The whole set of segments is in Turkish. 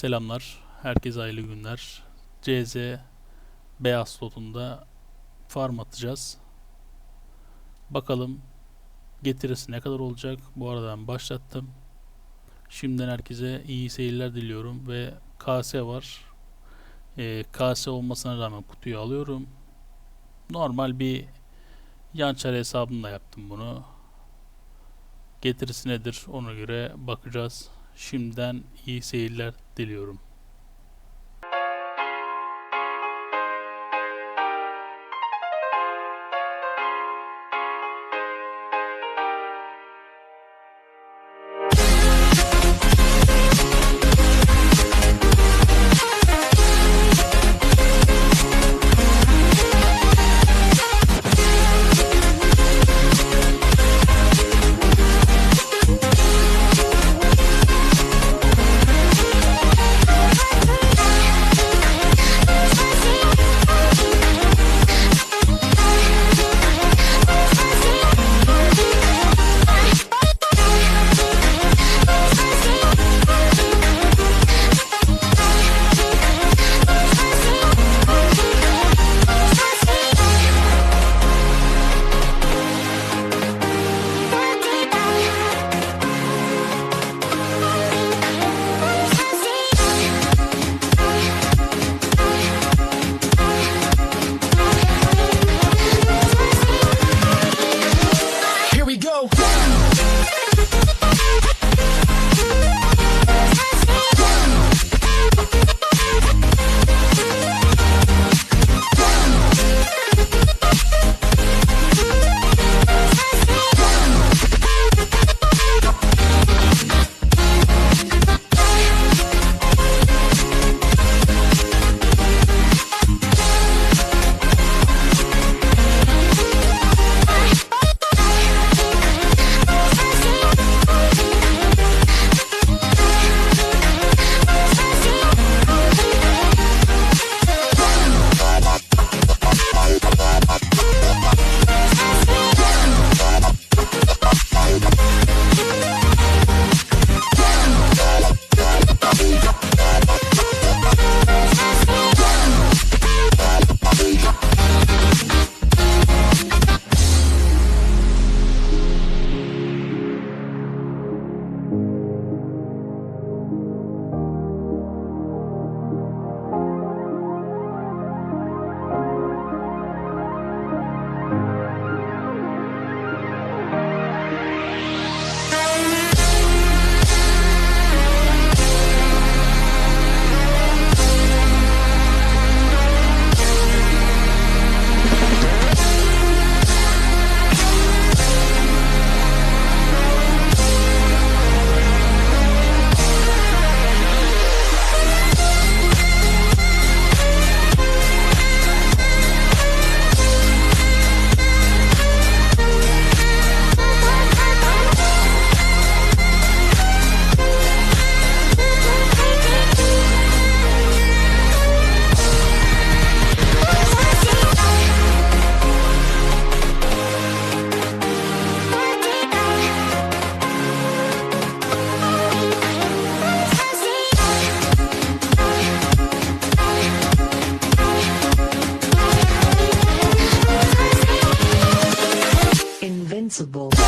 Selamlar. Herkese hayırlı günler. CZ beyaz slotunda farm atacağız. Bakalım getirisi ne kadar olacak. Bu arada ben başlattım. Şimdiden herkese iyi seyirler diliyorum ve KS var. Ee, KS olmasına rağmen kutuyu alıyorum. Normal bir yan çare hesabımla yaptım bunu. Getirisi nedir ona göre bakacağız. Şimdiden iyi seyirler diliyorum. Invincible.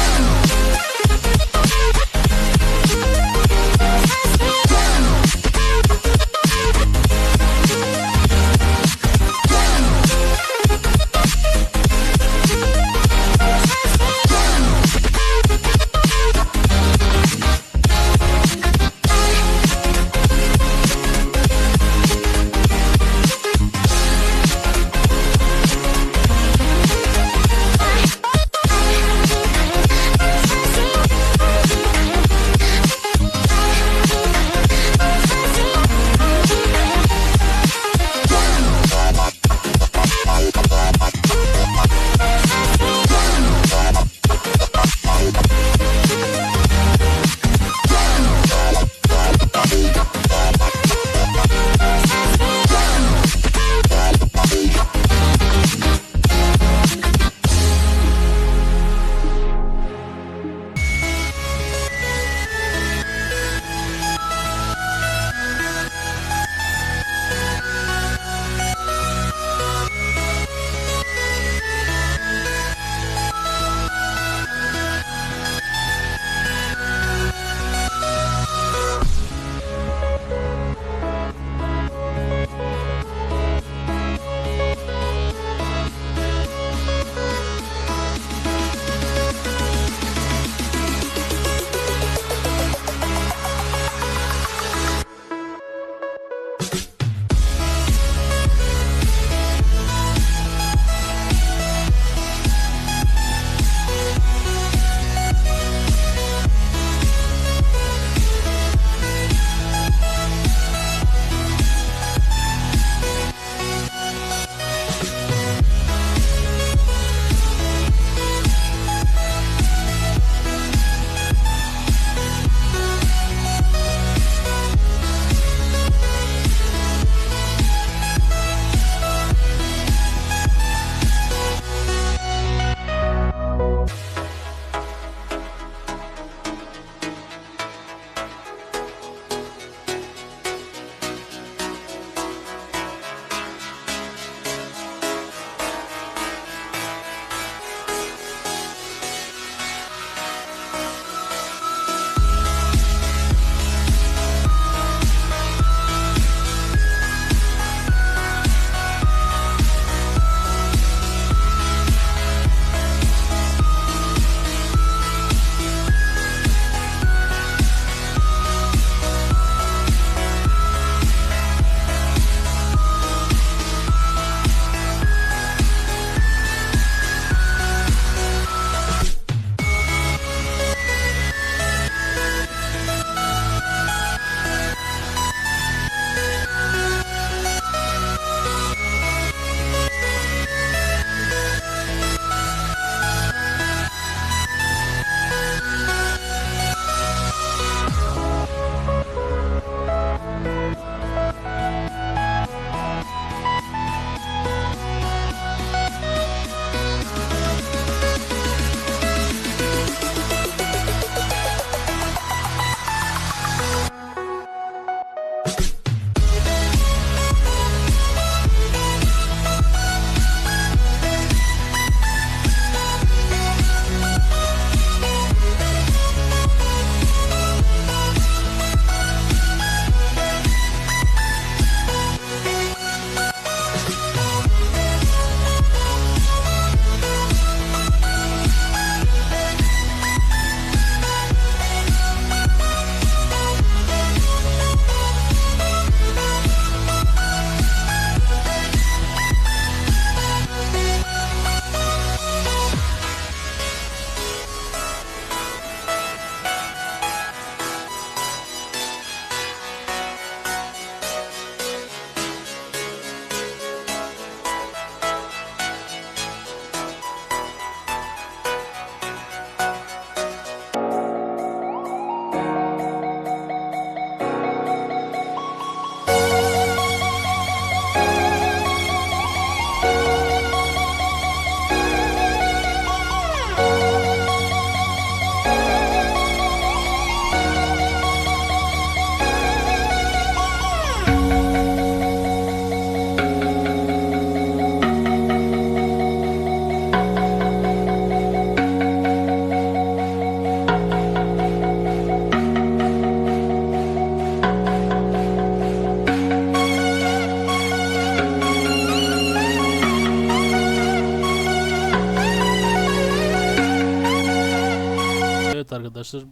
Arkadaşlar.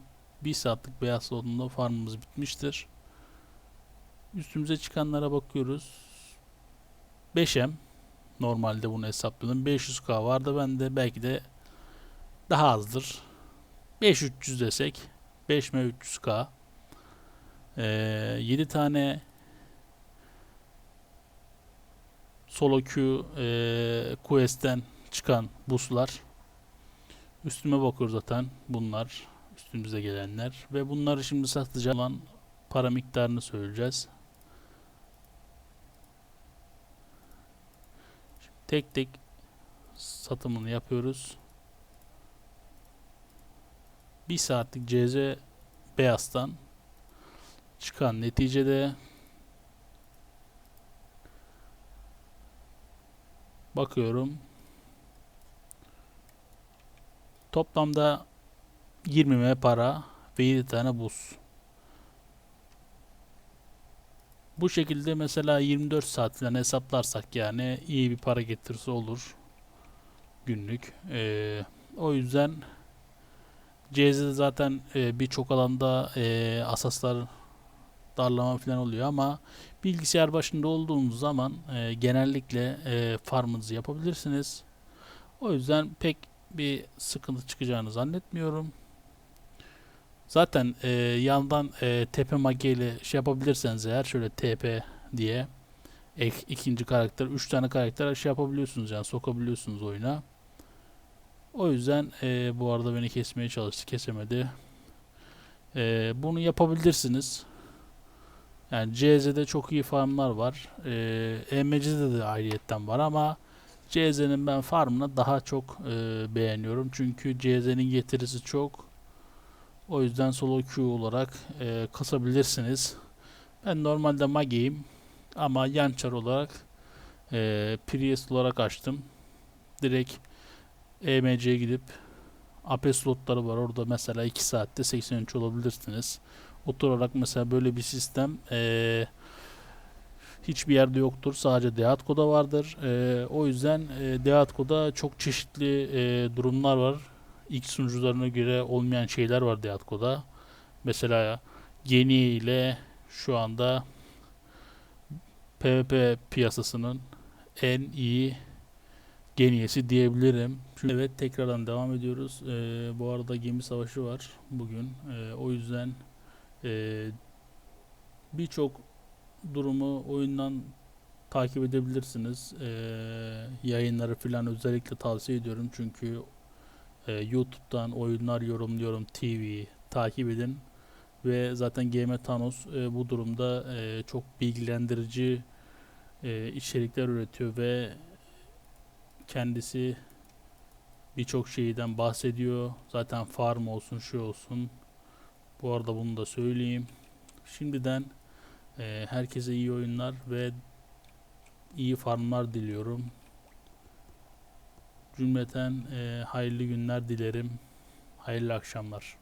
Bir saatlik beyaz salonunda farmımız bitmiştir. Üstümüze çıkanlara bakıyoruz. 5M normalde bunu hesapladım. 500k vardı bende belki de daha azdır. 5300 desek 5M 300k ee, 7 tane solo queue e, quest'ten çıkan buslar üstüme bakıyoruz zaten bunlar üstümüze gelenler ve bunları şimdi satacağım olan para miktarını söyleyeceğiz. Şimdi tek tek satımını yapıyoruz. Bir saatlik CZ beyazdan çıkan neticede bakıyorum toplamda 20 M para ve 7 tane buz. Bu şekilde mesela 24 saatten hesaplarsak yani iyi bir para getirisi olur günlük. Ee, o yüzden CZ'de zaten e, birçok alanda e, asaslar darlama falan oluyor ama bilgisayar başında olduğunuz zaman e, genellikle e, farmınızı yapabilirsiniz. O yüzden pek bir sıkıntı çıkacağını zannetmiyorum. Zaten e, yandan e, TP mage ile şey yapabilirseniz eğer şöyle TP diye ek ikinci karakter, üç tane karakter şey yapabiliyorsunuz yani sokabiliyorsunuz oyuna. O yüzden e, bu arada beni kesmeye çalıştı, kesemedi. E, bunu yapabilirsiniz. Yani CZ'de çok iyi farmlar var. E, EMC'de de ayrıyetten var ama CZ'nin ben farmını daha çok e, beğeniyorum. Çünkü CZ'nin getirisi çok. O yüzden solo Q olarak e, kasabilirsiniz. Ben normalde Mage'yim ama Yançar olarak e, Priest olarak açtım. Direkt EMC'ye gidip AP slotları var. Orada mesela 2 saatte 83 olabilirsiniz. Oturarak mesela böyle bir sistem eee hiçbir yerde yoktur. Sadece Deatko'da vardır. Ee, o yüzden e, Deatko'da çok çeşitli e, durumlar var. İlk sunucularına göre olmayan şeyler var Deatko'da. Mesela Geni ile şu anda PvP piyasasının en iyi geniyesi diyebilirim. Çünkü evet tekrardan devam ediyoruz. Ee, bu arada gemi savaşı var bugün. Ee, o yüzden e, birçok durumu oyundan takip edebilirsiniz. Ee, yayınları falan özellikle tavsiye ediyorum çünkü e, YouTube'dan oyunlar yorumluyorum TV takip edin ve zaten GM Thanos e, bu durumda e, çok bilgilendirici e, içerikler üretiyor ve kendisi birçok şeyden bahsediyor. Zaten farm olsun şu olsun. Bu arada bunu da söyleyeyim. Şimdiden ee, herkese iyi oyunlar ve iyi farmlar diliyorum. Cümleten e, hayırlı günler dilerim. Hayırlı akşamlar.